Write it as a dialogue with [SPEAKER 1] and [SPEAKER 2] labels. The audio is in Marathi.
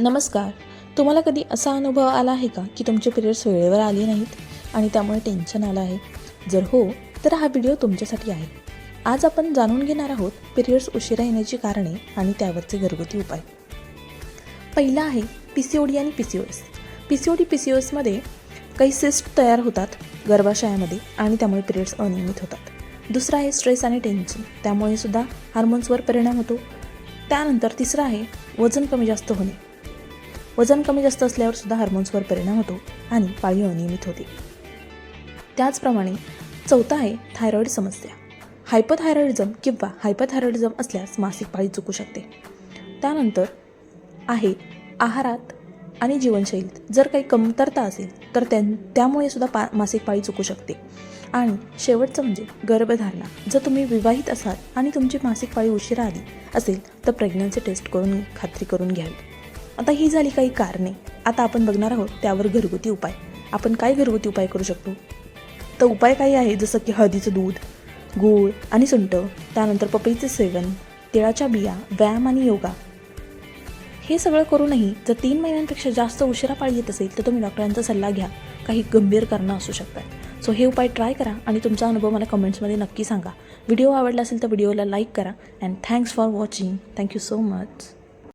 [SPEAKER 1] नमस्कार. तुम्हाला कधी असा अनुभव आला आहे का की तुमचे पिरियड्स वेळेवर आले नाहीत आणि त्यामुळे टेन्शन आलं आहे? जर हो तर हा व्हिडिओ तुमच्यासाठी आहे. आज आपण जाणून घेणार आहोत पिरियड्स उशिरा येण्याची कारणे आणि त्यावरचे घरगुती उपाय. पहिला आहे पी सी ओ डी आणि P C O S P C O D P C O एसमध्ये काही सिस्ट तयार होतात गर्भाशयामध्ये आणि त्यामुळे पिरियड्स अनियमित होतात. दुसरा आहे स्ट्रेस आणि टेन्शन त्यामुळे सुद्धा हार्मोन्सवर परिणाम होतो. त्यानंतर तिसरं आहे वजन कमी जास्त होणे. वजन कमी जास्त असल्यावर सुद्धा हार्मोन्सवर परिणाम होतो आणि पाळी अनियमित होते. त्याचप्रमाणे चौथा आहे थायरॉईड समस्या. हायपोथायरॉइडिझम किंवा हायपोथायरॉइडिझम असल्यास मासिक पाळी चुकू शकते. त्यानंतर आहे आहारात आणि जीवनशैलीत जर काही कमतरता असेल तर त्यां त्यामुळे सुद्धा पा मासिक पाळी चुकू शकते. आणि शेवटचं म्हणजे गर्भधारणा. जर तुम्ही विवाहित असाल आणि तुमची मासिक पाळी उशिरा आली असेल तर प्रेग्नन्सी टेस्ट करून खात्री करून घ्यावी. आता ही झाली काही कारणे. आता आपण बघणार आहोत त्यावर घरगुती उपाय. आपण काय घरगुती उपाय करू शकतो? तर उपाय काही आहे जसं की हळदीचं दूध गूळ आणि सुंठ त्यानंतर पपईचे सेवन तिळाच्या बिया व्यायाम आणि योगा. हे सगळं करूनही जर तीन महिन्यांपेक्षा जास्त उशिरा पाळी येत असेल तर तुम्ही डॉक्टरांचा सल्ला घ्या. काही गंभीर कारणं असू शकतात. सो हे उपाय ट्राय करा आणि तुमचा अनुभव मला कमेंट्समध्ये नक्की सांगा. व्हिडिओ आवडला असेल तर व्हिडिओला लाईक करा. And thanks for watching thank you so much